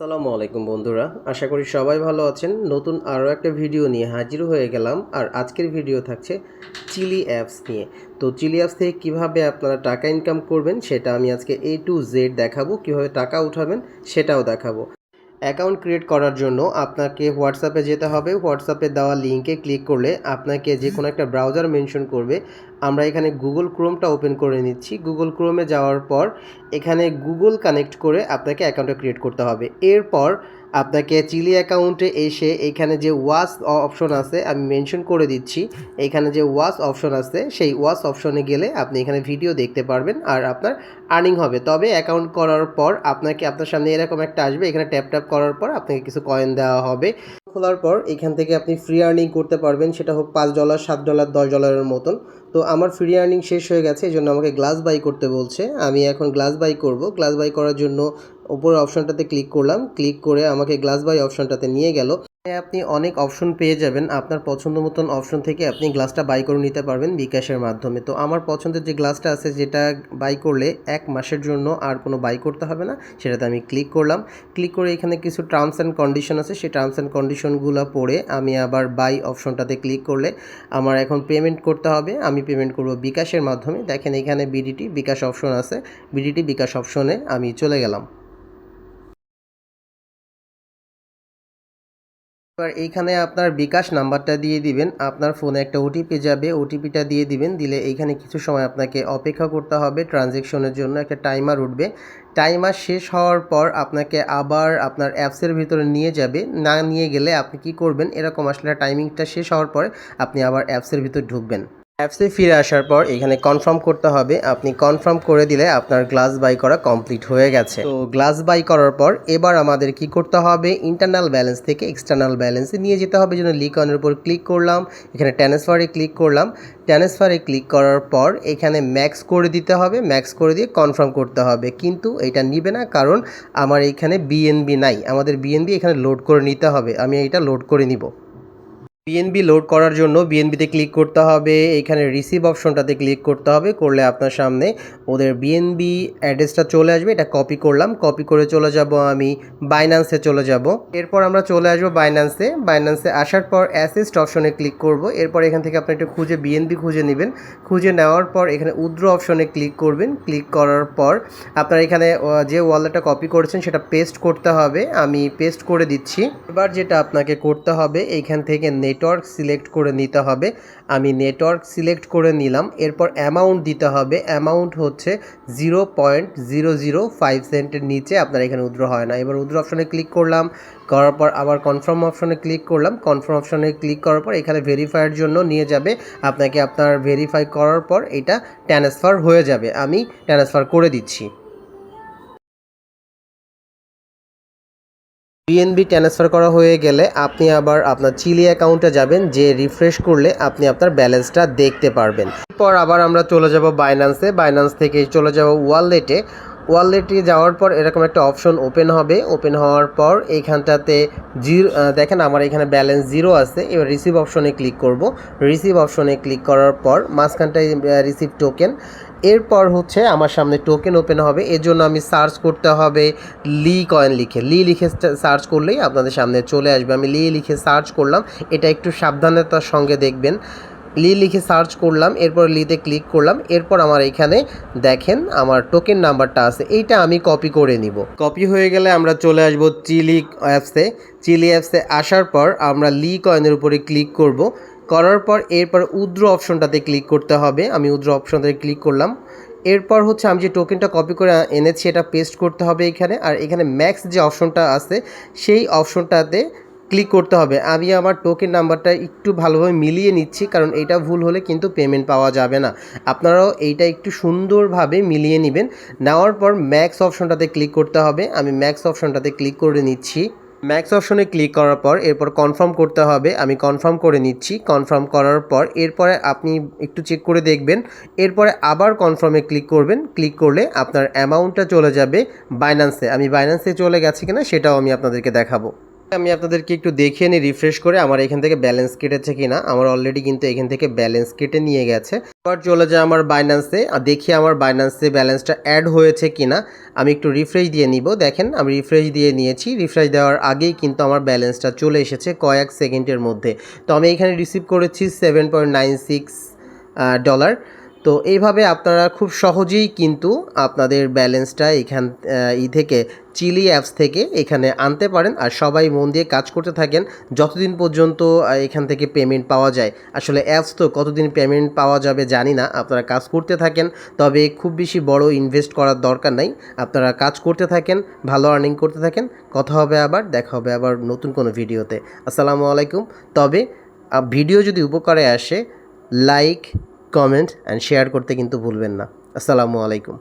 আসসালামু আলাইকুম বন্ধুরা, আশা করি সবাই ভালো আছেন। নতুন আরও একটা ভিডিও নিয়ে হাজির হয়ে গেলাম। আর আজকের ভিডিও থাকছে চিলি অ্যাপস নিয়ে। তো চিলি অ্যাপস থেকে কীভাবে আপনারা টাকা ইনকাম করবেন, সেটা আমি আজকে এ টু জেড দেখাবো, কীভাবে টাকা উঠাবেন, সেটাও দেখাবো। অ্যাকাউন্ট ক্রিয়েট করার জন্য আপনাকে হোয়াটসঅ্যাপে যেতে হবে। হোয়াটসঅ্যাপে দেওয়া লিঙ্কে ক্লিক করলে আপনাকে যে কোনো একটা ব্রাউজার মেনশন করবে। আমরা এখানে গুগল ক্রোমটা ওপেন করে নিচ্ছি। গুগল ক্রোমে যাওয়ার পর এখানে গুগল কানেক্ট করে আপনাকে অ্যাকাউন্টটা ক্রিয়েট করতে হবে। এরপর আপনাকে চিলি অ্যাকাউন্টে এসে এখানে যে ওয়াচ অপশন আছে, আমি মেনশন করে দিচ্ছি। এখানে যে ওয়াচ অপশন আছে, সেই ওয়াচ অপশনে গেলে আপনি এখানে ভিডিও দেখতে পারবেন আর আপনার আর্নিং হবে। তবে অ্যাকাউন্ট করার পর আপনাকে আপনার সামনে এরকম একটা আসবে, এখানে ট্যাপ ট্যাপ করার পর আপনাকে কিছু কয়েন দেওয়া হবে। খোলার পর এখান থেকে আপনি ফ্রি আর্নিং করতে পারবেন, সেটা হোক পাঁচ ডলার, সাত ডলার, দশ ডলারের মতন। তো আমার ফ্রি আর্নিং শেষ হয়ে গেছে এই জন্য আমাকে গ্লাস বাই করতে বলছে। আমি এখন গ্লাস বাই করব। গ্লাস বাই করার জন্য উপরের অপশনটাতে ক্লিক করলাম। ক্লিক করে আমাকে গ্লাস বাই অপশনটাতে নিয়ে গেল। আপনি অনেক অপশন পেয়ে যাবেন। আপনার পছন্দ মতন অপশন থেকে আপনি গ্লাসটা বাই করে নিতে পারবেন বিকাশের মাধ্যমে। তো আমার পছন্দের যে গ্লাসটা আছে, যেটা বাই করলে এক মাসের জন্য আর কোনো বাই করতে হবে না, সেটাতে আমি ক্লিক করলাম। ক্লিক করে এখানে কিছু টার্মস অ্যান্ড কন্ডিশন আছে। সেই টার্মস অ্যান্ড কন্ডিশনগুলো পড়ে আমি আবার বাই অপশনটাতে ক্লিক করলে আমার এখন পেমেন্ট করতে হবে। আমি পেমেন্ট করব বিকাশের মাধ্যমে। দেখেন এখানে বিডিটি বিকাশ অপশন আছে। বিডিটি বিকাশ অপশনে আমি চলে গেলাম। এবার এইখানে আপনার বিকাশ নাম্বারটা দিয়ে দিবেন। আপনার ফোনে একটা ওটিপি যাবে ওটিপিটা দিয়ে দিবেন। দিলে এইখানে কিছু সময় আপনাকে অপেক্ষা করতে হবে ট্রানজেকশনের জন্য। একটা টাইমার উঠবে। টাইমার শেষ হওয়ার পর আপনাকে আবার আপনার অ্যাপসের ভিতরে নিয়ে যাবে। না নিয়ে গেলে আপনি কি করবেন? এরকম আসলে টাইমিংটা শেষ হওয়ার পরে আপনি আবার অ্যাপসের ভিতর ঢুকবেন। অ্যাপসে ফিরে আসার পর এখানে কনফার্ম করতে হবে। আপনি কনফার্ম করে দিলে আপনার গ্লাস বাই করা কমপ্লিট হয়ে গেছে। তো গ্লাস বাই করার পর এবার আমাদের কি করতে হবে? ইন্টারনাল ব্যালেন্স থেকে এক্সটার্নাল ব্যালেন্সে নিয়ে যেতে হবে। যেন লিকনের উপর ক্লিক করলাম, এখানে ট্রান্সফারে ক্লিক করলাম। ট্রান্সফারে ক্লিক করার পর এখানে ম্যাক্স করে দিতে হবে। ম্যাক্স করে দিয়ে কনফার্ম করতে হবে। কিন্তু এটা নিবে না কারণ আমার এখানে বিএনবি নাই। আমাদের বিএনবি এখানে লোড করে নিতে হবে। আমি এটা লোড করে নিব। বিএনবি লোড করার জন্য বিএনবিতে ক্লিক করতে হবে। এখানে রিসিভ অপশনটাতে ক্লিক করতে হবে। করলে আপনার সামনে ওদের বিএনবি অ্যাড্রেসটা চলে আসবে। এটা কপি করলাম। কপি করে চলে যাব আমি বাইন্যান্সে চলে যাব। এরপর আমরা চলে আসব বাইন্যান্সে বাইন্যান্সে আসার পর অ্যাসিস্ট অপশনে ক্লিক করব। এরপর এখান থেকে আপনি একটু খুঁজে বিএনবি খুঁজে নেবেন। খুঁজে নেওয়ার পর এখানে উদ্র অপশনে ক্লিক করবেন। ক্লিক করার পর আপনার এখানে যে ওয়ালেটটা কপি করেছেন সেটা পেস্ট করতে হবে। আমি পেস্ট করে দিচ্ছি। এবার যেটা আপনাকে করতে হবে এইখান থেকে নেটওয়ার্ক সিলেক্ট করে নিতে হবে। আমি নেটওয়ার্ক সিলেক্ট করে নিলাম। এরপর অ্যামাউন্ট দিতে হবে। অ্যামাউন্ট হচ্ছে zero point zero zero five সেন্টের নিচে। আপনার এখানে উদ্র হয় না। এবার উদ্র অপশনে ক্লিক করলাম। করার পর আবার কনফার্ম অপশনে ক্লিক করলাম। কনফার্ম অপশনে ক্লিক করার পর এখানে ভেরিফাইয়ের জন্য নিয়ে যাবে। আপনাকে আপনার ভেরিফাই করার পর এটা ট্রান্সফার হয়ে যাবে। আমি ট্রান্সফার করে দিচ্ছি। বিএনবি ট্রান্সফার করা হয়ে গেলে আপনি আবার আপনার চিলি অ্যাকাউন্টে যাবেন, যে রিফ্রেশ করলে আপনি আপনার ব্যালেন্সটা দেখতে পারবেন। এরপর আবার আমরা চলে যাব বাইন্যান্সে বাইন্যান্স থেকে চলে যাব ওয়ালেটে ওয়ালেটে যাওয়ার পর এরকম একটা অপশন ওপেন হবে। ওপেন হওয়ার পর এইখানটাতে জিরো দেখেন আমার এখানে ব্যালেন্স জিরো আছে। এবার রিসিভ অপশনে ক্লিক করব। রিসিভ অপশনে ক্লিক করার পর মাঝখানটায় রিসিভ টোকেন এরপর হচ্ছে আমার সামনে টোকেন ওপেন হবে। এর জন্য আমি সার্চ করতে হবে লি কয়েন লিখে। লি লিখে সার্চ করলেই আপনাদের সামনে চলে আসবে। আমি লি লিখে সার্চ করলাম। এটা একটু সাবধানতার সঙ্গে দেখবেন। লি লিখে সার্চ করলাম, এরপর লিতে ক্লিক করলাম। এরপর আমার এখানে দেখেন আমার টোকেন নাম্বারটা আছে। এইটা আমি কপি করে নিব। কপি হয়ে গেলে আমরা চলে আসব চিলি অ্যাপসে চিলি অ্যাপসে আসার পর আমরা লি কয়েনের উপরে ক্লিক করব। করার পর এরপর উদ্র অপশনটাতে ক্লিক করতে হবে। আমি উদ্র অপশনটাতে ক্লিক করলাম। এরপর হচ্ছে আমি যে টোকেনটা কপি করে এনেছি, এটা পেস্ট করতে হবে এখানে। আর এখানে ম্যাক্স যে অপশনটা আছে, সেই অপশনটাতে ক্লিক করতে হবে। আমি আমার টোকেন নাম্বারটা একটু ভালোভাবে মিলিয়ে নিচ্ছি, কারণ এটা ভুল হলে কিন্তু পেমেন্ট পাওয়া যাবে না। আপনারাও এইটা একটু সুন্দরভাবে মিলিয়ে নেবেন। নেওয়ার পর ম্যাক্স অপশনটাতে ক্লিক করতে হবে। আমি ম্যাক্স অপশনটাতে ক্লিক করে নিচ্ছি। ম্যাক্স অপশনে ক্লিক করার পর এরপর কনফার্ম করতে হবে। আমি কনফার্ম করে নিচ্ছি। কনফার্ম করার পর এরপরে আপনি একটু চেক করে দেখবেন। এরপরে আবার কনফার্মে ক্লিক করবেন। ক্লিক করলে আপনার অ্যামাউন্টটা চলে যাবে বাইন্যান্সে আমি বাইন্যান্সে চলে গেছি কিনা সেটাও আমি আপনাদেরকে দেখাবো। আমি আপনাদেরকে একটু দেখিয়ে নিই রিফ্রেশ করে আমার এখান থেকে ব্যালেন্স কেটেছে কিনা। আমার অলরেডি কিন্তু এখান থেকে ব্যালেন্স কেটে নিয়ে গেছে। এবার চলে যায় আমার বাইন্যান্সে দেখি আমার বাইন্যান্সে ব্যালেন্সটা অ্যাড হয়েছে কিনা। আমি একটু রিফ্রেশ দিয়ে নিব। দেখেন, আমি রিফ্রেশ দিয়ে নিয়েছি। রিফ্রেশ দেওয়ার আগেই কিন্তু আমার ব্যালেন্সটা চলে এসেছে কয়েক সেকেন্ডের মধ্যে। তো আমি এখানে রিসিভ করেছি seven point nine six dollar তো এইভাবে আপনারা খুব সহজেই কিন্তু আপনাদের ব্যালেন্সটা এখান ই থেকে, চিলি অ্যাপস থেকে এখানে আনতে পারেন। আর সবাই মন দিয়ে কাজ করতে থাকেন যতদিন পর্যন্ত এখান থেকে পেমেন্ট পাওয়া যায়। আসলে অ্যাপস তো কতদিন পেমেন্ট পাওয়া যাবে জানি না, আপনারা কাজ করতে থাকেন। তবে খুব বেশি বড় ইনভেস্ট করার দরকার নাই। আপনারা কাজ করতে থাকেন, ভালো আর্নিং করতে থাকেন। কথা হবে আবার, দেখা হবে আবার নতুন কোনো ভিডিওতে। আসসালামু আলাইকুম। তবে ভিডিও যদি উপকারে আসে লাইক কমেন্ট অ্যান্ড শেয়ার করতে কিন্তু ভুলবেন না। আসসালামু আলাইকুম।